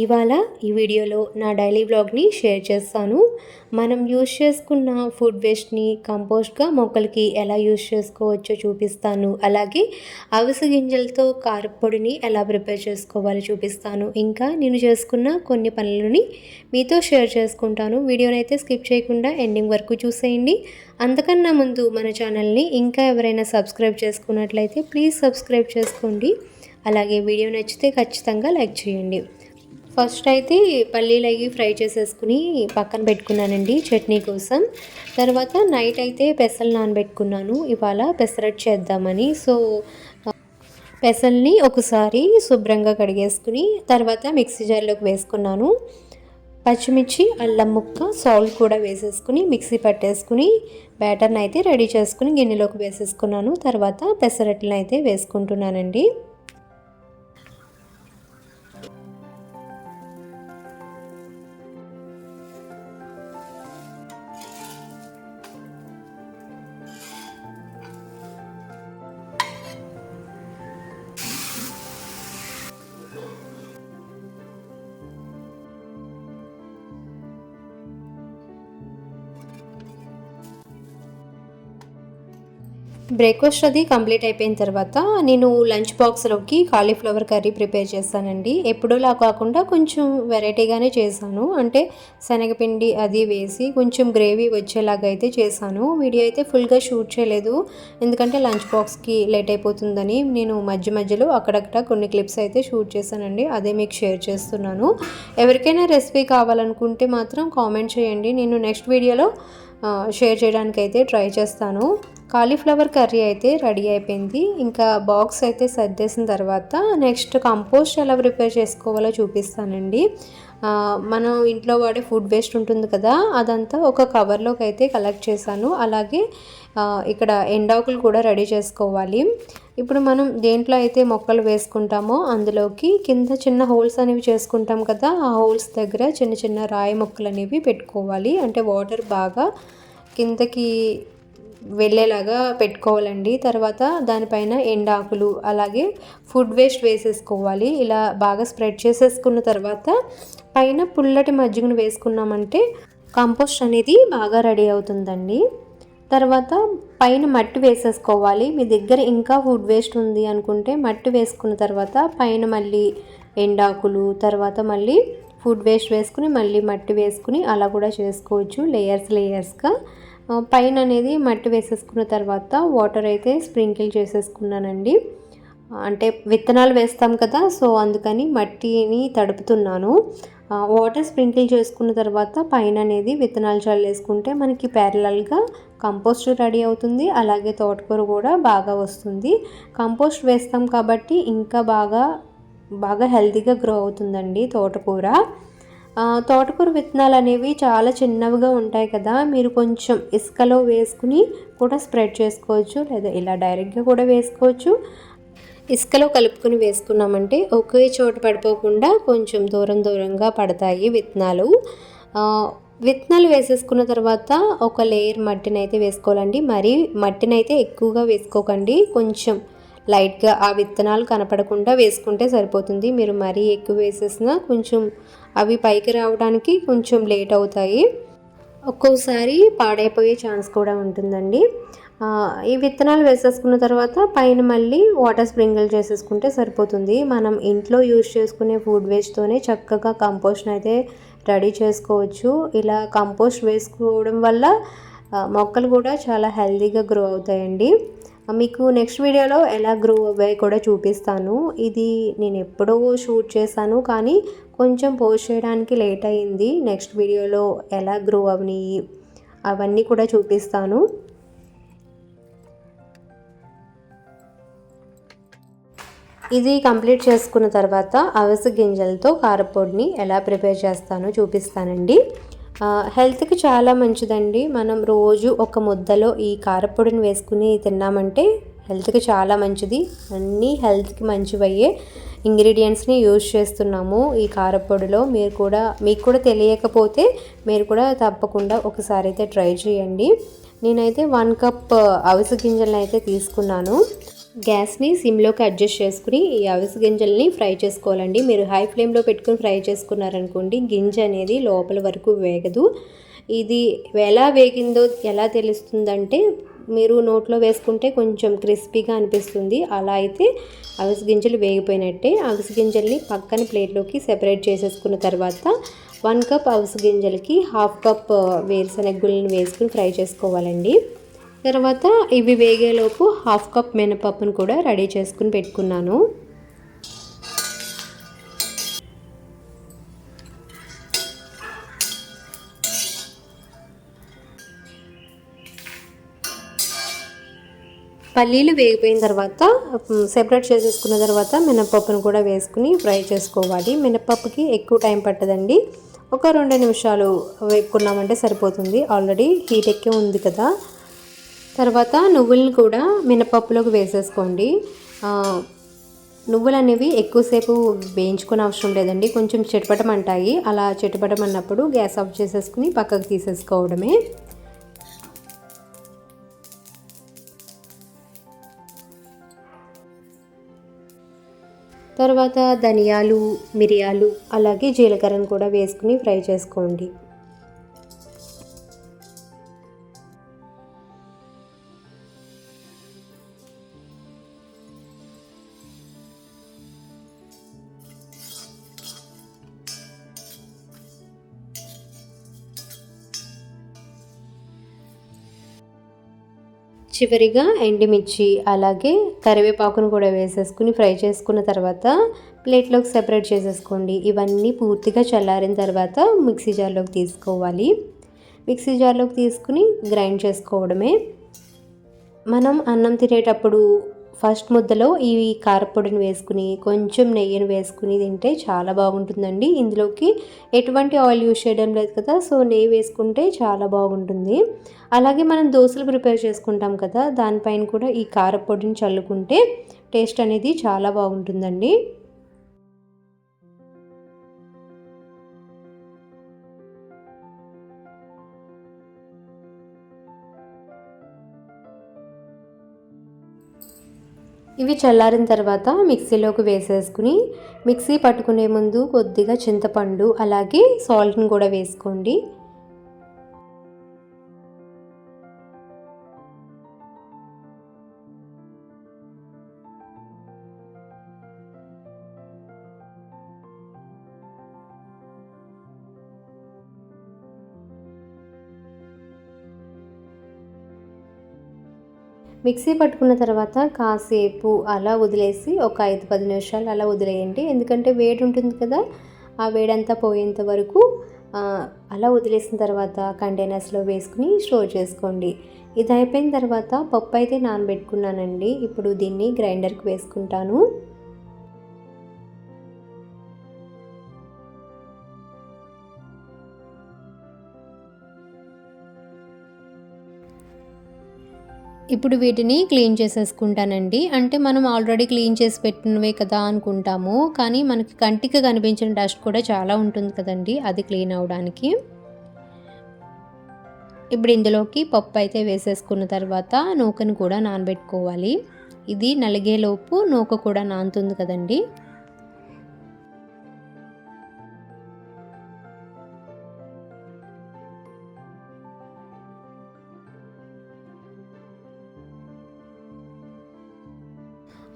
ఇవాళ ఈ వీడియోలో నా డైలీ బ్లాగ్ని షేర్ చేస్తాను. మనం యూజ్ చేసుకున్న ఫుడ్ వేస్ట్ని కంపోస్ట్గా మొక్కలకి ఎలా యూజ్ చేసుకోవచ్చో చూపిస్తాను. అలాగే అవిసె గింజలతో కారపొడిని ఎలా ప్రిపేర్ చేసుకోవాలో చూపిస్తాను. ఇంకా నేను చేసుకున్న కొన్ని పనులని మీతో షేర్ చేసుకుంటాను. వీడియోని అయితే స్కిప్ చేయకుండా ఎండింగ్ వరకు చూసేయండి. అంతకన్నా ముందు మన ఛానల్ని ఇంకా ఎవరైనా సబ్స్క్రైబ్ చేసుకున్నట్లయితే ప్లీజ్ సబ్స్క్రైబ్ చేసుకోండి. అలాగే వీడియో నచ్చితే ఖచ్చితంగా లైక్ చేయండి. ఫస్ట్ అయితే పల్లీలు అవి ఫ్రై చేసేసుకుని పక్కన పెట్టుకున్నానండి చట్నీ కోసం. తర్వాత నైట్ అయితే పెసలు నానబెట్టుకున్నాను. ఇవాళ పెసరట్ చేద్దామని. సో పెసల్ని ఒకసారి శుభ్రంగా కడిగేసుకుని తర్వాత మిక్సీ జార్లోకి వేసుకున్నాను. పచ్చిమిర్చి అల్లం ముక్క సాల్ట్ కూడా వేసేసుకుని మిక్సీ పట్టేసుకుని బ్యాటర్ని అయితే రెడీ చేసుకుని గిన్నెలోకి వేసేసుకున్నాను. తర్వాత పెసరట్లను అయితే వేసుకుంటున్నానండి. బ్రేక్ఫాస్ట్ అది కంప్లీట్ అయిపోయిన తర్వాత నేను లంచ్ బాక్స్లోకి కాలీఫ్లవర్ కర్రీ ప్రిపేర్ చేస్తానండి. ఎప్పుడోలా కాకుండా కొంచెం వెరైటీగానే చేశాను. అంటే శనగపిండి అది వేసి కొంచెం గ్రేవీ వచ్చేలాగా అయితే చేశాను. వీడియో అయితే ఫుల్గా షూట్ చేయలేదు. ఎందుకంటే లంచ్ బాక్స్కి లేట్ అయిపోతుందని నేను మధ్య మధ్యలో అక్కడక్కడ కొన్ని క్లిప్స్ అయితే షూట్ చేశానండి. అదే మీకు షేర్ చేస్తున్నాను. ఎవరికైనా రెసిపీ కావాలనుకుంటే మాత్రం కామెంట్ చేయండి. నేను నెక్స్ట్ వీడియోలో షేర్ చేయడానికి అయితే ట్రై చేస్తాను. కాలీఫ్లవర్ కర్రీ అయితే రెడీ అయిపోయింది. ఇంకా బాక్స్ అయితే సర్దేసిన తర్వాత నెక్స్ట్ కంపోస్ట్ ఎలా ప్రిపేర్ చేసుకోవాలో చూపిస్తానండి. మనం ఇంట్లో వాడే ఫుడ్ వేస్ట్ ఉంటుంది కదా అదంతా ఒక కవర్లోకి అయితే కలెక్ట్ చేశాను. అలాగే ఇక్కడ ఎండాకులు కూడా రెడీ చేసుకోవాలి. ఇప్పుడు మనం దేంట్లో అయితే మొక్కలు వేసుకుంటామో అందులోకి కింద చిన్న హోల్స్ అనేవి చేసుకుంటాం కదా ఆ హోల్స్ దగ్గర చిన్న చిన్న రాయి మొక్కలు అనేవి పెట్టుకోవాలి. అంటే వాటర్ బాగా కిందకి వెళ్ళేలాగా పెట్టుకోవాలండి. తర్వాత దానిపైన ఎండాకులు అలాగే ఫుడ్ వేస్ట్ వేసేసుకోవాలి. ఇలా బాగా స్ప్రెడ్ చేసేసుకున్న తర్వాత పైన పుల్లటి మజ్జిగను వేసుకున్నామంటే కంపోస్ట్ అనేది బాగా రెడీ అవుతుందండి. తర్వాత పైన మట్టి వేసేసుకోవాలి. మీ దగ్గర ఇంకా ఫుడ్ వేస్ట్ ఉంది అనుకుంటే మట్టి వేసుకున్న తర్వాత పైన మళ్ళీ ఎండాకులు తర్వాత మళ్ళీ ఫుడ్ వేస్ట్ వేసుకుని మళ్ళీ మట్టి వేసుకుని అలా కూడా చేసుకోవచ్చు లేయర్స్ లేయర్స్గా పైన అనేది మట్టి వేసేసుకున్న తర్వాత వాటర్ అయితే స్ప్రింకిల్ చేసేసుకున్నానండి. అంటే విత్తనాలు వేస్తాం కదా సో అందుకని మట్టిని తడుపుతున్నాను. వాటర్ స్ప్రింకిల్ చేసుకున్న తర్వాత పైన అనేది విత్తనాలు చల్లేసుకుంటే మనకి ప్యారలల్గా కంపోస్ట్ రెడీ అవుతుంది. అలాగే తోటకూర కూడా బాగా వస్తుంది. కంపోస్ట్ వేస్తాం కాబట్టి ఇంకా బాగా బాగా హెల్తీగా గ్రో అవుతుందండి తోటకూర. తోటకూర విత్తనాలు అనేవి చాలా చిన్నవిగా ఉంటాయి కదా. మీరు కొంచెం ఇసుకలో వేసుకుని కూడా స్ప్రెడ్ చేసుకోవచ్చు. లేదా ఇలా డైరెక్ట్గా కూడా వేసుకోవచ్చు. ఇసుకలో కలుపుకుని వేసుకున్నామంటే ఒకే చోట పడిపోకుండా కొంచెం దూరం దూరంగా పడతాయి విత్తనాలు. విత్తనాలు వేసేసుకున్న తర్వాత ఒక లేయర్ మట్టిని అయితే వేసుకోవాలండి. మరి మట్టిని అయితే ఎక్కువగా వేసుకోకండి. కొంచెం లైట్గా ఆ విత్తనాలు కనపడకుండా వేసుకుంటే సరిపోతుంది. మీరు మరీ ఎక్కువ వేసేసినా కొంచెం అవి పైకి రావడానికి కొంచెం లేట్ అవుతాయి. ఒక్కోసారి పాడైపోయే ఛాన్స్ కూడా ఉంటుందండి. ఈ విత్తనాలు వేసేసుకున్న తర్వాత పైన మళ్ళీ వాటర్ స్ప్రింకిల్ చేసేసుకుంటే సరిపోతుంది. మనం ఇంట్లో యూజ్ చేసుకునే ఫుడ్ వేస్ట్తోనే చక్కగా కంపోస్ట్ అయితే రెడీ చేసుకోవచ్చు. ఇలా కంపోస్ట్ వేసుకోవడం వల్ల మొక్కలు కూడా చాలా హెల్తీగా గ్రో అవుతాయండి. మీకు నెక్స్ట్ వీడియోలో ఎలా గ్రో అవ్వాయి కూడా చూపిస్తాను. ఇది నేను ఎప్పుడో షూట్ చేశాను కానీ కొంచెం పోస్ట్ చేయడానికి లేట్ అయింది. నెక్స్ట్ వీడియోలో ఎలా గ్రో అవని అవన్నీ కూడా చూపిస్తాను. ఇది కంప్లీట్ చేసుకున్న తర్వాత అవిసె గింజలతో కారపొడిని ఎలా ప్రిపేర్ చేస్తానో చూపిస్తానండి. హెల్త్కి చాలా మంచిదండి. మనం రోజు ఒక ముద్దలో ఈ కారపొడిని వేసుకుని తిన్నామంటే హెల్త్కి చాలా మంచిది. అన్నీ హెల్త్కి మంచివయ్యే ఇంగ్రీడియంట్స్ని యూజ్ చేస్తున్నాము ఈ కారపొడిలో. మీరు కూడా మీకు కూడా తెలియకపోతే మీరు కూడా తప్పకుండా ఒకసారి అయితే ట్రై చేయండి. నేనైతే వన్ కప్ అవిసె గింజలను అయితే తీసుకున్నాను. గ్యాస్ని సిమ్లోకి అడ్జస్ట్ చేసుకుని ఈ అవిసె గింజల్ని ఫ్రై చేసుకోవాలండి. మీరు హై ఫ్లేమ్లో పెట్టుకుని ఫ్రై చేసుకున్నారనుకోండి గింజ అనేది లోపల వరకు వేగదు. ఇది ఎలా వేగిందో ఎలా తెలుస్తుందంటే మీరు నోట్లో వేసుకుంటే కొంచెం క్రిస్పీగా అనిపిస్తుంది. అలా అయితే అవిసె గింజలు వేగిపోయినట్టే అవిసె గింజల్ని పక్కన ప్లేట్లోకి సెపరేట్ చేసేసుకున్న తర్వాత వన్ కప్ అవిసె గింజలకి హాఫ్ కప్ వేరుశనగ గుళ్ళని వేసుకుని ఫ్రై చేసుకోవాలండి. తర్వాత ఇవి వేగేలోపు హాఫ్ కప్ మినపప్పును కూడా రెడీ చేసుకుని పెట్టుకున్నాను. పల్లీలు వేగిపోయిన తర్వాత సెపరేట్ చేసేసుకున్న తర్వాత మినపప్పును కూడా వేసుకుని ఫ్రై చేసుకోవాలి. మినపప్పుకి ఎక్కువ టైం పట్టదండి. ఒక రెండు నిమిషాలు వేపుకున్నామంటే సరిపోతుంది. ఆల్రెడీ హీట్ ఎక్కే ఉంది కదా. తర్వాత నువ్వులను కూడా మినపప్పులోకి వేసేసుకోండి. నువ్వులు అనేవి ఎక్కువసేపు వేయించుకునే అవసరం లేదండి. కొంచెం చిటపటమంటాయి అలా చిటపటమన్నప్పుడు గ్యాస్ ఆఫ్ చేసేసుకుని పక్కకు తీసేసుకోవడమే. తర్వాత ధనియాలు మిరియాలు అలాగే జీలకర్రను కూడా వేసుకుని ఫ్రై చేసుకోండి. చివరిగా ఎండుమిర్చి అలాగే కరివేపాకును కూడా వేసేసుకుని ఫ్రై చేసుకున్న తర్వాత ప్లేట్లోకి సెపరేట్ చేసేసుకోండి. ఇవన్నీ పూర్తిగా చల్లారిన తర్వాత మిక్సీ జార్లోకి తీసుకోవాలి. మిక్సీ జార్లోకి తీసుకుని గ్రైండ్ చేసుకోవడమే. మనం అన్నం తినేటప్పుడు ఫస్ట్ ముద్దలో ఈ కారపొడిని వేసుకుని కొంచెం నెయ్యిని వేసుకుని తింటే చాలా బాగుంటుందండి. ఇందులోకి ఎటువంటి ఆయిల్ యూజ్ చేయడం లేదు కదా సో నెయ్యి వేసుకుంటే చాలా బాగుంటుంది. అలాగే మనం దోశలు ప్రిపేర్ చేసుకుంటాం కదా దానిపైన కూడా ఈ కారపొడిని చల్లుకుంటే టేస్ట్ అనేది చాలా బాగుంటుందండి. ఇవి చల్లారిన తర్వాత మిక్సీలోకి వేసేసుకుని మిక్సీ పట్టుకునే ముందు కొద్దిగా చింతపండు అలాగే సాల్ట్ని కూడా వేసుకోండి. మిక్సీ పట్టుకున్న తర్వాత కాసేపు అలా వదిలేసి ఒక ఐదు పది నిమిషాలు అలా వదిలేయండి. ఎందుకంటే వేడి ఉంటుంది కదా ఆ వేడంతా పోయేంత వరకు అలా వదిలేసిన తర్వాత కంటైనర్స్లో వేసుకుని స్టోర్ చేసుకోండి. ఇది అయిపోయిన తర్వాత పప్పు అయితే నానబెట్టుకున్నానండి. ఇప్పుడు దీన్ని గ్రైండర్కి వేసుకుంటాను. ఇప్పుడు వీటిని క్లీన్ చేసేసుకుంటానండి. అంటే మనం ఆల్రెడీ క్లీన్ చేసి పెట్టినవే కదా అనుకుంటాము. కానీ మనకి కంటికి కనిపించిన డస్ట్ కూడా చాలా ఉంటుంది కదండి అది క్లీన్ అవడానికి. ఇప్పుడు ఇందులోకి పప్పు అయితే వేసేసుకున్న తర్వాత నూకను కూడా నానబెట్టుకోవాలి. ఇది నలిగేలోపు నూక కూడా నానుతుంది కదండి.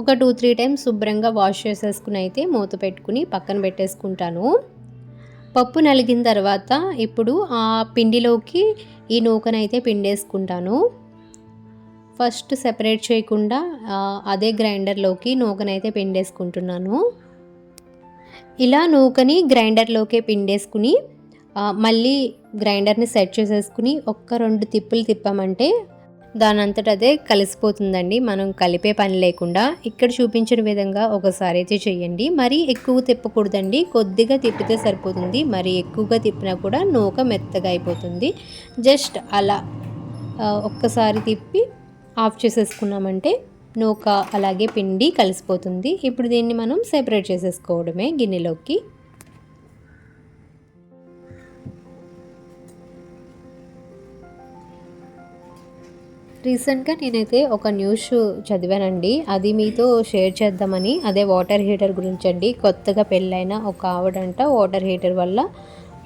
ఒక టూ త్రీ టైమ్స్ శుభ్రంగా వాష్ చేసేసుకుని అయితే మూత పెట్టుకుని పక్కన పెట్టేసుకుంటాను. పప్పు నలిగిన తర్వాత ఇప్పుడు ఆ పిండిలోకి ఈ నూకనైతే పిండేసుకుంటాను. ఫస్ట్ సెపరేట్ చేయకుండా అదే గ్రైండర్లోకి నూకనైతే పిండేసుకుంటున్నాను. ఇలా నూకని గ్రైండర్లోకే పిండేసుకుని మళ్ళీ గ్రైండర్ని సెట్ చేసేసుకుని ఒక్క రెండు తిప్పులు తిప్పామంటే దానంతట అదే కలిసిపోతుందండి. మనం కలిపే పని లేకుండా ఇక్కడ చూపించిన విధంగా ఒకసారి అయితే చేయండి మరీ ఎక్కువ తిప్పకూడదండి. కొద్దిగా తిప్పితే సరిపోతుంది. మరి ఎక్కువగా తిప్పినా కూడా నూక మెత్తగా అయిపోతుంది. జస్ట్ అలా ఒక్కసారి తిప్పి ఆఫ్ చేసేసుకున్నామంటే నూక అలాగే పిండి కలిసిపోతుంది. ఇప్పుడు దీన్ని మనం సెపరేట్ చేసేసుకోవడమే గిన్నెలోకి. రీసెంట్గా నేనైతే ఒక న్యూస్ చదివానండి. అది మీతో షేర్ చేద్దామని. అదే వాటర్ హీటర్ గురించి అండి కొత్తగా పెళ్ళైన ఒక ఆవిడంట వాటర్ హీటర్ వల్ల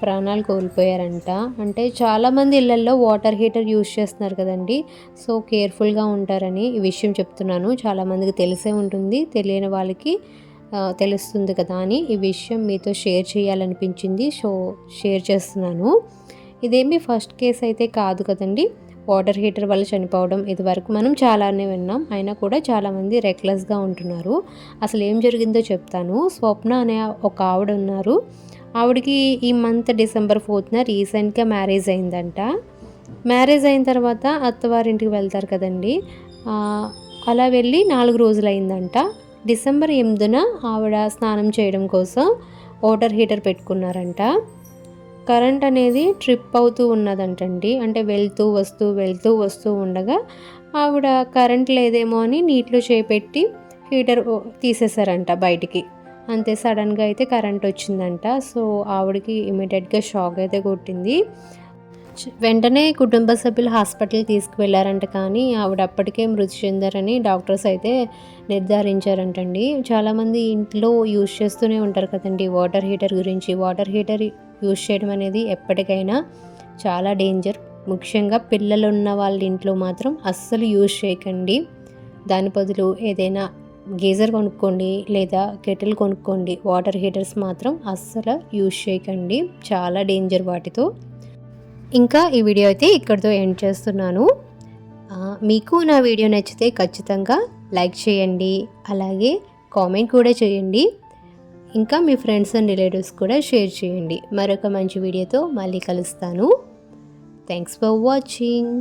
ప్రాణాలు కోల్పోయారంట. అంటే చాలామంది ఇళ్ళల్లో వాటర్ హీటర్ యూజ్ చేస్తున్నారు కదండి. సో కేర్ఫుల్గా ఉంటారని ఈ విషయం చెప్తున్నాను. చాలామందికి తెలిసే ఉంటుంది. తెలియని వాళ్ళకి తెలుస్తుంది కదా అని ఈ విషయం మీతో షేర్ చేయాలనిపించింది. సో షేర్ చేస్తున్నాను. ఇదేమి ఫస్ట్ కేసు అయితే కాదు కదండి. వాటర్ హీటర్ వల్ల చనిపోవడం ఇది వరకు మనం చాలానే విన్నాం. అయినా కూడా చాలామంది రెక్లెస్గా ఉంటున్నారు. అసలు ఏం జరిగిందో చెప్తాను. స్వప్న అనే ఒక ఆవిడ ఉన్నారు. ఆవిడకి ఈ మంత్ డిసెంబర్ ఫోర్త్న రీసెంట్గా మ్యారేజ్ అయిందంట. మ్యారేజ్ అయిన తర్వాత అత్తవారింటికి వెళ్తారు కదండి. అలా వెళ్ళి నాలుగు రోజులు అయిందంట. డిసెంబర్ ఎనిమిదిన ఆవిడ స్నానం చేయడం కోసం వాటర్ హీటర్ పెట్టుకున్నారంట. కరెంట్ అనేది ట్రిప్ అవుతూ ఉన్నదంటండి. అంటే వెళ్తూ వస్తూ వెళ్తూ వస్తూ ఉండగా ఆవిడ కరెంట్ లేదేమో అని నీటిలో చేపెట్టి హీటర్ తీసేశారంట బయటికి. అంతే సడన్గా అయితే కరెంట్ వచ్చిందంట. సో ఆవిడకి ఇమీడియట్గా షాక్ అయితే కొట్టింది. వెంటనే కుటుంబ సభ్యులు హాస్పిటల్ తీసుకువెళ్ళారంట కానీ ఆవిడ అప్పటికే మృతి చెందారని డాక్టర్స్ అయితే నిర్ధారించారంటండి. చాలామంది ఇంట్లో యూజ్ చేస్తూనే ఉంటారు కదండి వాటర్ హీటర్ గురించి. వాటర్ హీటర్ యూజ్ చేయడం అనేది ఎప్పటికైనా చాలా డేంజర్. ముఖ్యంగా పిల్లలు ఉన్న వాళ్ళ ఇంట్లో మాత్రం అస్సలు యూజ్ చేయకండి. దాని బదులు ఏదైనా గీజర్ కొనుక్కోండి లేదా కెటిల్ కొనుక్కోండి. వాటర్ హీటర్స్ మాత్రం అస్సలు యూజ్ చేయకండి. చాలా డేంజర్ వాటితో. ఇంకా ఈ వీడియో అయితే ఇక్కడితో ఎండ్ చేస్తున్నాను. మీకు నా వీడియో నచ్చితే ఖచ్చితంగా లైక్ చేయండి అలాగే కామెంట్ కూడా చేయండి. ఇంకా మీ ఫ్రెండ్స్ అండ్ రిలేటివ్స్ కూడా షేర్ చేయండి. మరొక మంచి వీడియోతో మళ్ళీ కలుస్తాను. Thanks for watching